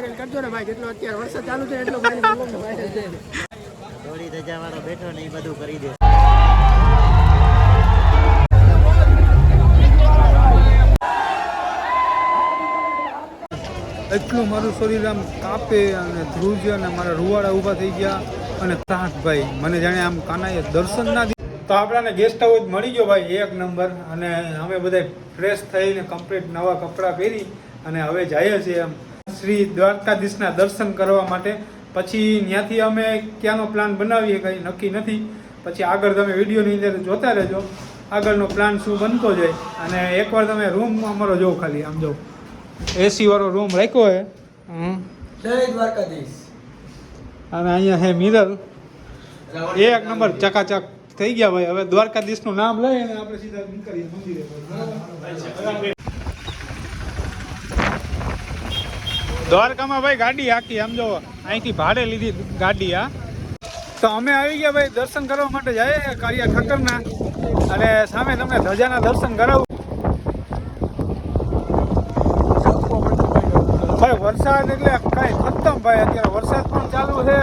કરજો ને ભાઈ જેટલો અત્યારે વરસાદ ચાલુ છે એટલો ભાઈ વાયરલ છે થોડી ધજા વાળો બેઠો ને એ બધું કરી દે. એટલું મારું શરીર આમ કાપે અને ધ્રુજ અને મારા રૂવાડા ઊભા થઈ ગયા અને તાક ભાઈ મને જાણે આમ કાનાએ દર્શન ના દીધું તો આપણાને ગેસ્ટ હાઉસ મળી ગયો ભાઈ એક નંબર અને અમે બધા ફ્રેશ થઈને કમ્પ્લીટ નવા કપડાં પહેરી અને હવે જઈએ છીએ એમ. શ્રી દ્વારકાધીશના દર્શન કરવા માટે. પછી ત્યાંથી અમે ક્યાંનો પ્લાન બનાવીએ કંઈ નક્કી નથી. પછી આગળ તમે વિડીયોની અંદર જોતા રહેજો. આગળનો પ્લાન શું બનતો જાય. અને એકવાર તમે રૂમ અમારો જોવો ખાલી આમ જો એસી વાળો રૂમ રાખ્યો હે. જય દ્વારકાધીશ. અને અહીંયા હે મિરર એક નંબર ચકાચક થઈ ગયા ભાઈ. હવે દ્વારકાધીશનું નામ લઈ અને આપણે સીધા નીકળીએ મંદિરે. દ્વારકામાં ભાઈ ગાડી આખી આમ જો અહીંથી ભાડે લીધી ગાડી આ તો અમે આવી ગયા ભાઈ, દર્શન કરવા માટે જાય કાર્ય કાળિયા અને સામે તમને ધજાના દર્શન કરાવું. ભાઈ, વરસાદ એટલે કઈ ખતમ ભાઈ, અત્યારે વરસાદ પણ ચાલુ છે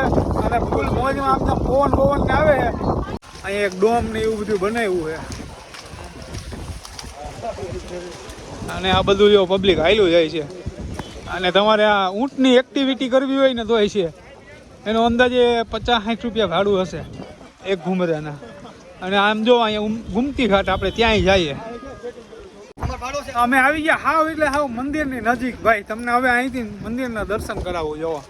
અને ફૂલ મોજમાં આમ તો પવન પવન ને આવે. છે અહીંયા એક ડોમ ને એવું બધું બનાવ્યું છે. અને આ બધું જો પબ્લિક હાલ્યું જાય છે. અને તમારે આ ઊંટની એક્ટિવિટી કરવી હોય ને તો છે. એનો અંદાજે પચાસ સાઠ રૂપિયા ભાડું હશે એક ઘુમરાના. અને આમ જો અહીંયા ગુમતી ઘાટ આપણે ત્યાંય જઈએ. અમે આવી ગયા હાવ એટલે હાવ મંદિરની નજીક. ભાઈ તમને હવે અહીંથી મંદિરના દર્શન કરાવું જોવો.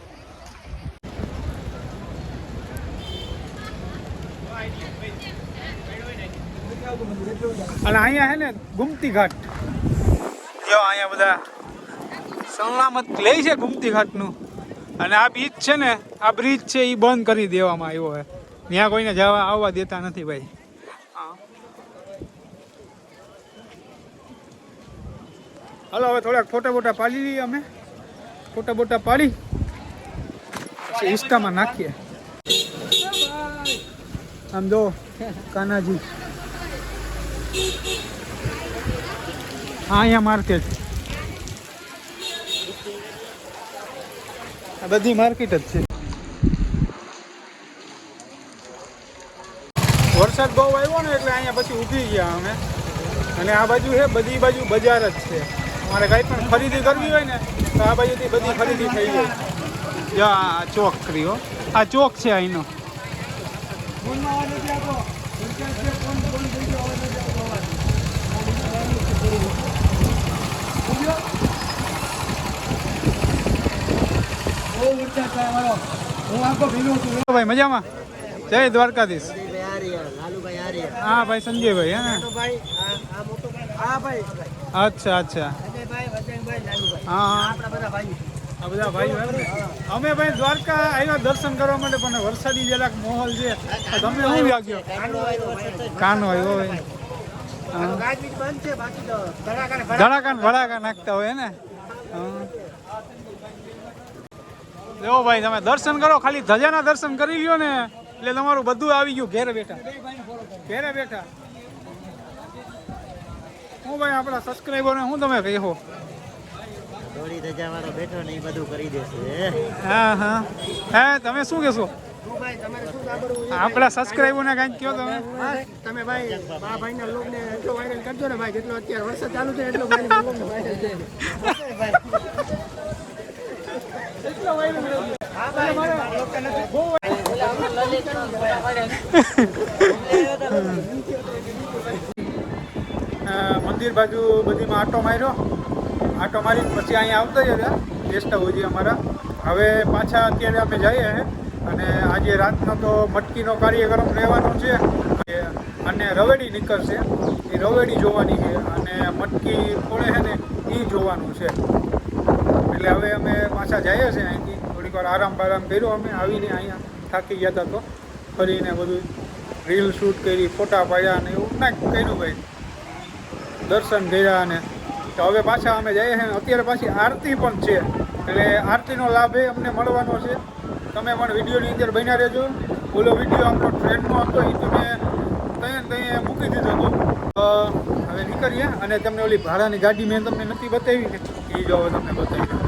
અને અહીંયા હે ને ગુમતી ઘાટ. જો અહીંયા બધા સલામત લે છે ગુમતી ઘાટનું. અને આ બીચ છે ને આ બ્રિજ છે એ બંધ કરી દેવામાં આવ્યો છે. ત્યાં કોઈને જવા આવવા દેતા નથી ભાઈ. હા. હાલો હવે થોડાક ફોટા બોટા પાડી લઈએ અમે. ફોટા બોટા પાડી. પછી ઇન્સ્ટામાં નાખીએ. આમ જો કાનાજી. હા અહીંયા માર્કેટ. આ બધી માર્કેટ જ છે. વરસાદ બહુ આવ્યો ને એટલે અહીંયા પછી ઊભી ગયા અમે. અને આ બાજુ છે, બધી બાજુ બજાર જ છે. અમારે કંઈ પણ ખરીદી કરવી હોય ને, તો આ બાજુથી બધી ખરીદી થઈ જાય આ ચોક કર્યો આ ચોક છે અહીંનો. હું આખો ભીનો છું. ભાઈ મજામાં? જય દ્વારકાધીશ. હા ભાઈ સંજયભાઈ હા ને? તો ભાઈ. આ આ મોટો ભાઈ આ ભાઈ અચ્છા અચ્છા. હા હા. ભાઈ. આ બધા ભાઈઓ એમ ને? અમે ભાઈ દ્વારકા આવ્યા દર્શન કરવા માટે પણ વરસાદી જરાક માહોલ છે. તમે તમને શું લાગ્યો. કાનો આવ્યો હોય. હા. ગાજવીજ બંધ છે બાકી તો ધડાકા ભડાકા. ધડાકા નાખતા હોય ને? હા. જો ભાઈ તમે દર્શન કરો ખાલી ધજાના દર્શન કરી લ્યો ને એટલે તમારું બધું આવી ગયું ઘેરે બેઠા. ઘેરે બેઠા. હું ભાઈ આપણા સબસ્ક્રાઈબરને શું તમે કહો? દોડી ધજા વાળો બેઠો ને એ બધું કરી દેશે હા? હા હે. તમે શું કહેશો? શું ભાઈ તમારે શું આપણા સબસ્ક્રાઈબરને કાંઈક કહો તમે? તમે ભાઈ આ ભાઈના લોગને એટલો વાયરલ કરજો ને ભાઈ જેટલો અત્યારે વરસાદ ચાલુ છે એટલો ભાઈ વાયરલ છે એટલો વાયરલ હા ભાઈ બહુ અ, મંદિર બાજુ બધીમાં આટો માર્યો. આટો મારીને પછી અહીંયા આવતા જ હતા. ગેસ્ટ હાઉસ અમારા. હવે પાછા અત્યારે અમે જઈએ અને આજે રાતનો તો મટકીનો કાર્યક્રમ રહેવાનો છે. અને રવેડી નીકળશે. એ રવેડી જોવાની છે. અને મટકી ફોડે છે ને એ જોવાનું છે. એટલે હવે અમે પાછા જઈએ છીએ અહીંથી. થોડીક વાર આરામ બારામ કર્યો અમે, આવીને અહીંયા થાકી ગયા હતા તો. ફરીને બધું રીલ શૂટ કરી, ફોટા પાડ્યા ને એવું ના કર્યું ભાઈ. દર્શન કર્યા અને તો હવે પાછા અમે જઈએ છીએ. અત્યારે પાછી આરતી પણ છે. એટલે આરતીનો લાભ એ અમને મળવાનો છે. તમે પણ વિડીયોની અંદર બન્યા રહેજો. બોલો, વીડિયો આપણો ટ્રેનનો હતો એ તમે ત્યાં ત્યાં મૂકી દીધો હતો. હવે નીકળીએ અને તમને ઓલી ભાડાની ગાડી મેં તમને નથી બતાવી એ જો હવે તમને બતાવી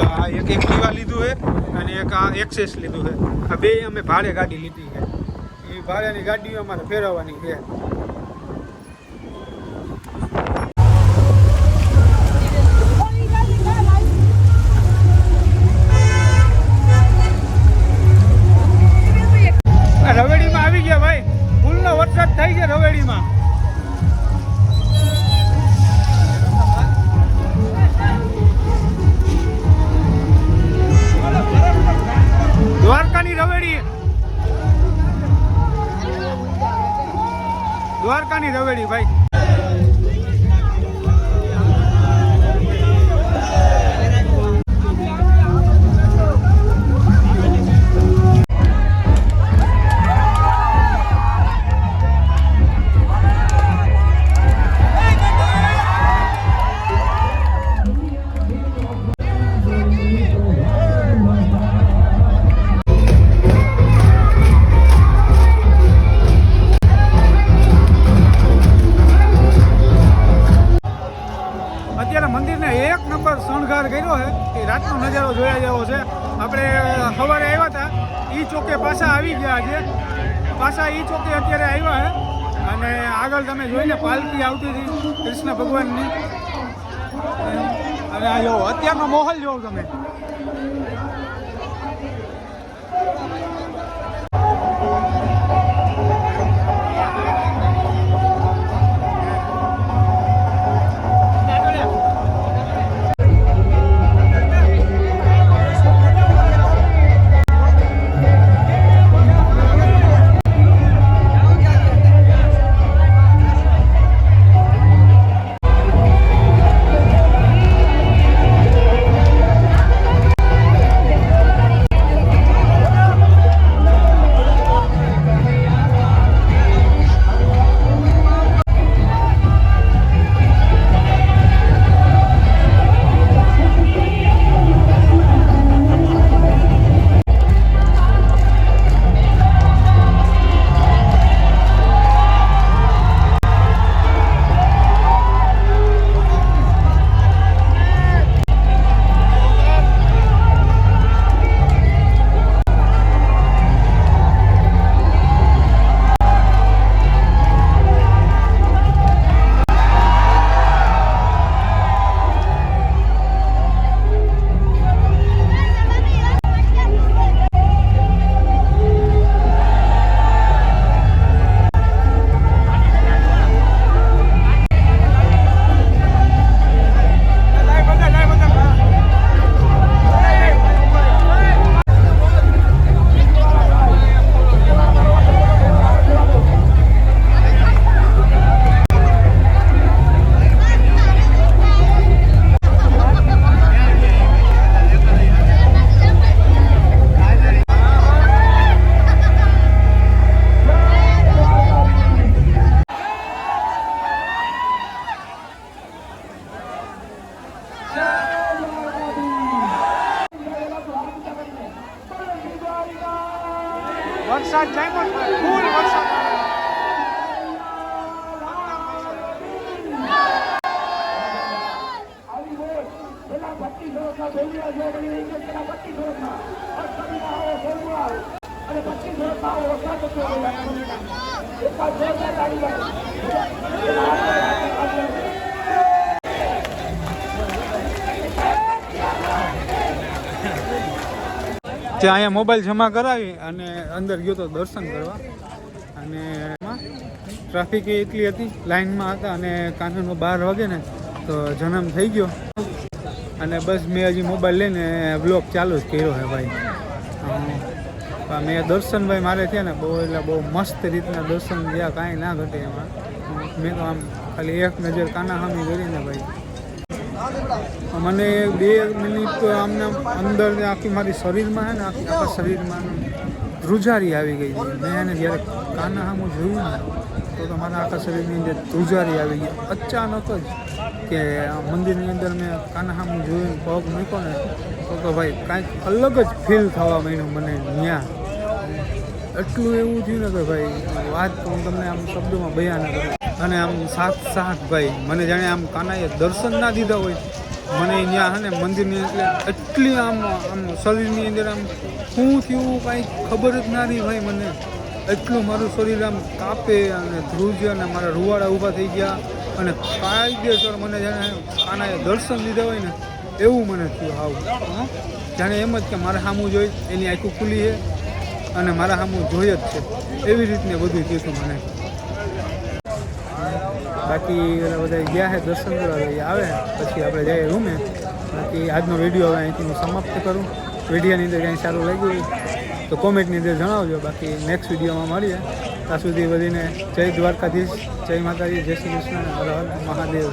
આ એક એક દીવા લીધું છે અને એક આ એક્સેસ લીધું છે. આ બે અમે ભાડે ગાડી લીધી છે. એ ભાડેની ગાડીઓ અમારે ફેરવવાની છે. દ્વારકાની ભાઈ. છે પાછા એ ચોકે અત્યારે આવ્યા હે. અને આગળ તમે જોઈને પાલકી આવતી હતી કૃષ્ણ ભગવાનની. અને આ જોવો અત્યારનો માહોલ જોવો તમે. ત્યાં અહીંયા મોબાઈલ જમા કરાવી અને અંદર ગયો તો દર્શન કરવા. અને ટ્રાફિક એટલી હતી, લાઈનમાં હતા અને કાનૂનો બાર વાગે ને, તો જન્મ થઈ ગયો. અને બસ મેં હજી મોબાઈલ લઈને બ્લોગ ચાલુ જ કર્યો છે ભાઈ. મેં દર્શનભાઈ મારે થયા ને, બહુ એટલે બહુ મસ્ત રીતના દર્શન થયા કાંઈ ના ઘટે એમાં. મેં તો આમ ખાલી એક નજર કાના સામી કરીને ભાઈ. મને બે મિનિટ તો આમને અંદર આખી મારી શરીરમાં છે ને, આખી આખા શરીરમાં ધ્રુજારી આવી ગઈ છે. મેં એને જ્યારે કાના સામું જોયું ને તો મારા આખા શરીરની અંદર ધ્રુજારી આવી ગઈ. અચાનક જ કે મંદિરની અંદર મેં કાના સામું જોયું પગ મૂક્યો ને, તો તો ભાઈ કાંઈક અલગ જ ફીલ થવા માંડ્યું મને ત્યાં એટલું એવું થયું ને કે ભાઈ, વાત તો હું તમને આમ શબ્દોમાં બયાન કરું. અને આમ સાત સાત ભાઈ, મને જાણે આમ કાનાએ દર્શન ના દીધા હોય. મને ત્યાં હે ને મંદિરની એટલે એટલી આમ આમ શરીરની અંદર આમ શું થયું કાંઈ ખબર જ ના રહી ભાઈ મને. એટલું મારું શરીર આમ કાપે અને ધ્રુજે અને મારા રૂવાડા ઊભા થઈ ગયા. અને કાયદેસર મને જાણે આના દર્શન લીધા હોય ને, એવું મને થયું આવું? જાણે એમ જ કે મારા સામું જોઈ, એની આખું ખુલી છે અને મારા સામું જોઈ જ છે. એવી રીતને બધું થયું મને. બાકી બધા ગયા છે, દર્શન કરવા આવે. પછી આપણે જઈએ રૂમે. બાકી આજનો વીડિયો હવે અહીંથી હું સમાપ્ત કરું. વિડીયોની અંદર કાંઈ સારું લાગ્યું તો કોમેન્ટની અંદર જણાવજો. બાકી નેક્સ્ટ વિડીયોમાં મળીએ. ત્યાં સુધી વધીને જય દ્વારકાધીશ, જય માતાજી, જય શ્રી કૃષ્ણ મહાદેવ.